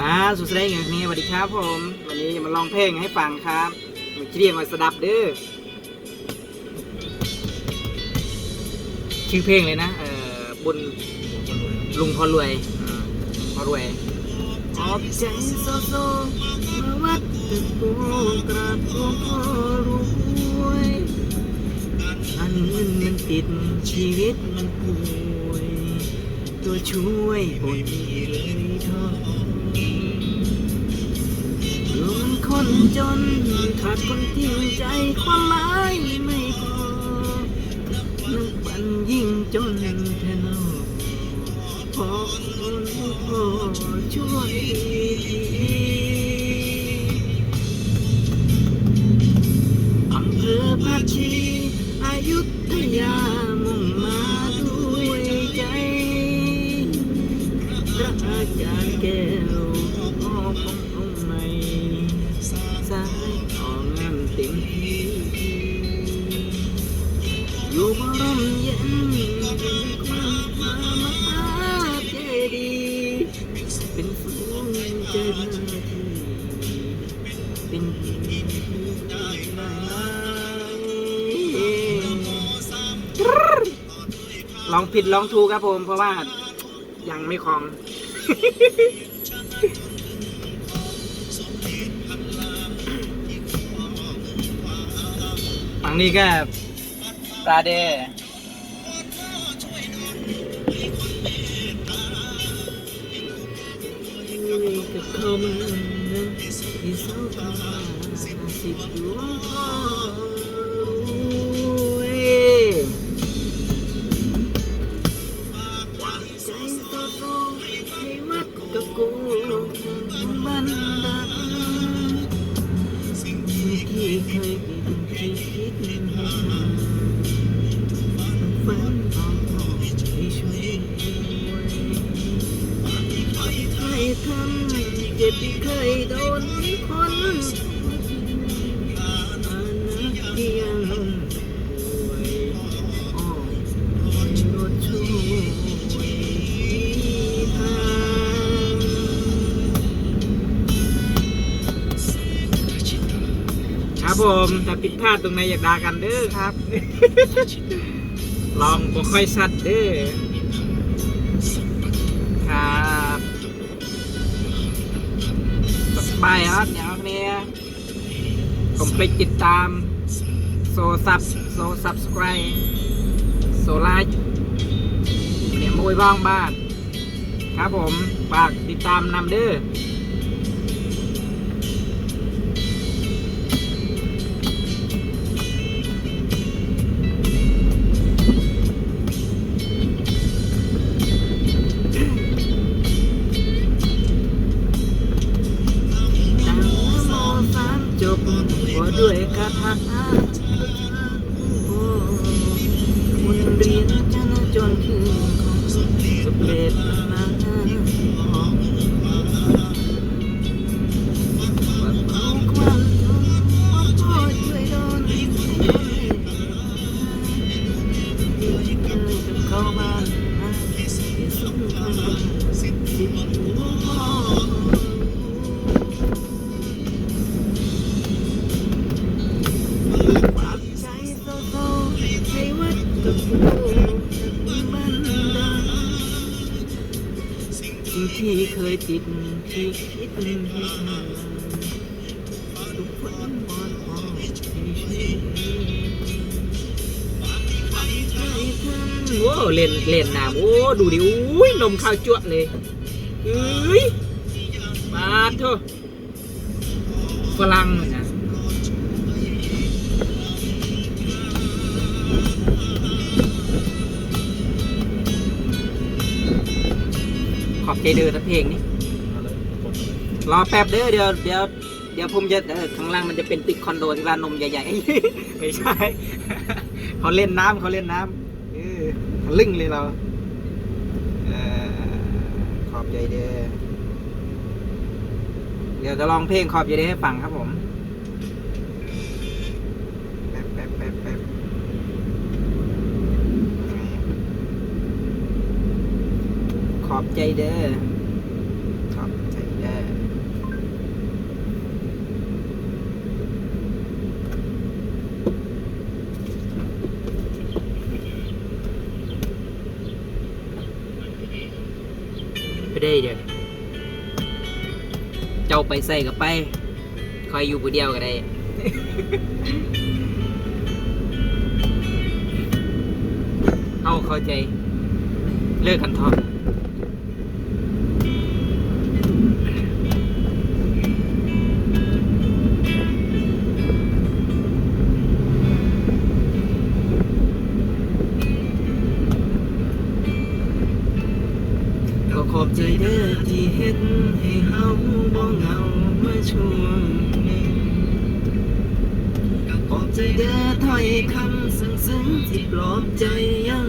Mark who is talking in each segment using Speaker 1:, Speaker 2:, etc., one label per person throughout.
Speaker 1: บ้าสุดแสดงอย่างนี้สวัสดีครับผม วันนี้จะมาลองเพลงให้ฟังครับมันเรียกว่าสดับเด้อชื่อเพลงเลยนะเอ่อบุญลุงพอรวยลุงพอรวยออกใจโซโซมาวัดตะโกกราบหลวงพ่อรวยอันเงินมันติดชีวิตมันป่วย ตัวช่วยบนเลยทอ คนจน ขาดคนจริงใจความ เจดีย์เป็นลองผิดลองถูกครับผม เพราะว่ายังไม่คลอง ฝั่งนี้ก็ปลาเด กับเขา โดนคนอาณาที่ยังป่วยอ้อมรถช่วยทางครับผมถ้าผิดพลาดตรงไหนอยากด่ากันเด้อครับ ลองบ่ค่อยสัตว์เด้อ บายครับอย่างนี้ผมไปติดตาม โซซับโซซับสไครโซไลท์เนี่ยมวยบ้องบ้าน ครับผมฝากติดตามนำเด้อ คิดที่คิดให้ทำทุกวันวอนขอให้ช่วยโอ้เล่นเล่นน้ำโอ้ดูดิอุ้ยนมข้าวจั่วเลยเอ้ยมาเถอะฝรั่งนะขอบใจเด้อทั้งเพลงนี้ รอแป๊บเด้อเดี๋ยวเดี๋ยวเดี๋ยวผมจะข้างล่างมันจะเป็นตึกคอนโดที่ร้านนมใหญ่ๆไม่ใช่เขาเล่นน้ำเขาเล่นน้ำเออลึ่งเลยเราขอบใจเด้อเดี๋ยวจะลองเพลงขอบใจเด้อให้ฟังครับผมแป๊บแป๊บแป๊บแป๊บขอบใจเด้อ ไปใส่ก็ไป คอยอยู่ผู้เดียวก็ได้ เอาเข้าใจ เลิกกันทอน อบใจเด้อที่เห็นให้เฮาบ่เหงาเมื่อช่วงนี้ขอบใจเด้อถ้อยคำซึ้งๆที่ปลอบใจยัง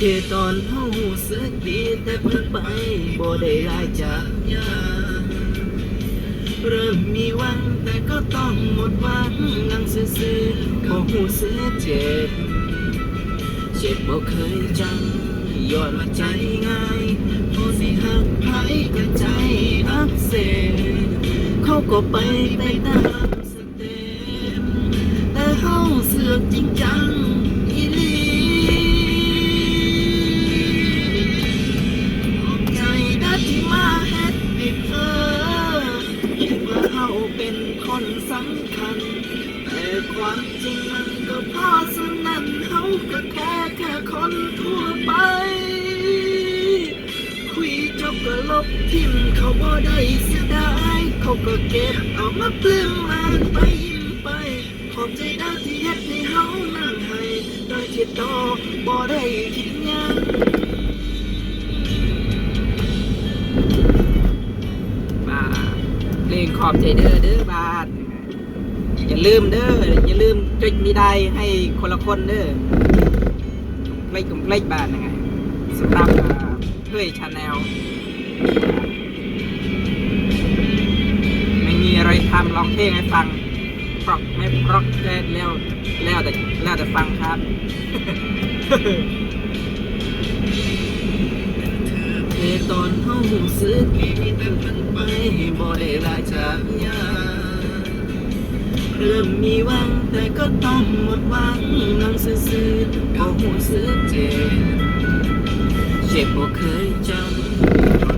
Speaker 1: ถือเทตอนเฮาหูสึกดีแต่เพิ่งไปบ่ได้รายจากยาเริ่มมีหวังแต่ก็ต้องหมดหวังนั่งซื่อๆบ่หูสึกเจ็บ เจ็บบ่เคยจังย้อนมาใจง่ายพอสิหักไผก็ใจอักเสบเขาก็ไปไปตามสเต็ปแต่เฮาเสือกจริงจัง ความจริงมันก็พอสนั้นเขาก็แค่แค่คนทั่วไป คุยจบก็ลบทิมเขาบ่ได้เสียดายเขาก็เก็บเอามาปลื้มมาไปยิ้มไป ขอบใจดาวที่เฮ็ดให้เฮานั่งให้โดยที่ต่อบ่ได้คิดยังบาเพลงขอบใจเด้อเด้อบาท อย่าลืมเด้ออย่าลืมจดมีได้ให้คนละคนเด้อเล่กลุ่มเล่บ้าทยังไงสำหรับเพื่อชาแนลไม่มีอะไรทำลองเพลงให้ฟังปรอกไม่ปรอกแล้วแล้วแต่แล้วแต่ฟังครับเทตอนเฮาหูสึกดีแต่เพิ่นไปบ่ได้ลาจากยา เริ่มมีหวังแต่ก็ต้องหมดหวังนั่งซื่อๆเขาหูซื้อเจ็บเจ็บบ่เคยจำ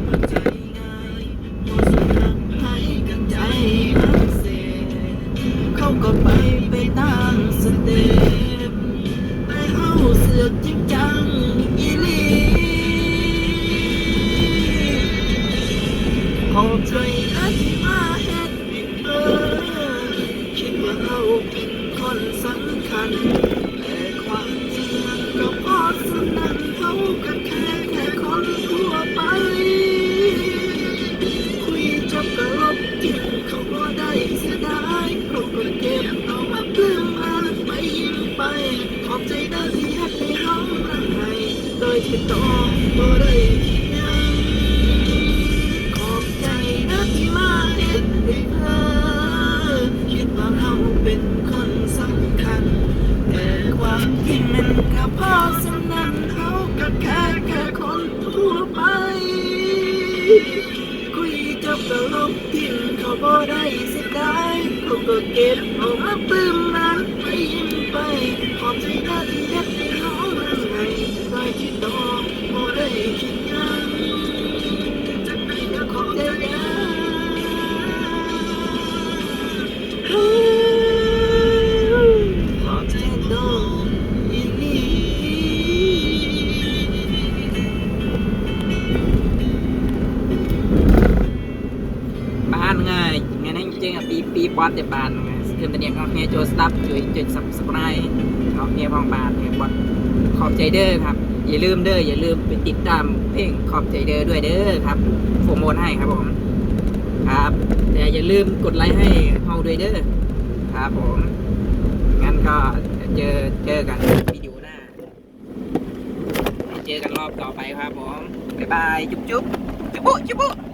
Speaker 1: ก็เก็บเอามาปลื้มนั้นไปยิ้มไปขอบใจนะที่เฮ็ดให้เขารักไงใจที่ต้องบ่ได้คิด ปีปีบอสเดบ้านไงคือเป็นอย่างของเฮียโจสตัฟจุดจุดสับสไครของเฮียพองบาทเฮียบอสขอบใจเด้อครับ อย่าลืมเด้ออย่าลืมไปติดตามเพลงขอบใจเด้อด้วยเด้อครับโปรโมทให้ครับผมครับ แต่อย่าลืมกดไลค์ให้เฮาด้วยเด้อครับผมงั้นก็เจอเจอกันวิดีโอหน้าเจอกันรอบต่อไปครับผมบ๊ายบายจุ๊บจุ๊บจุ๊บจุ๊บ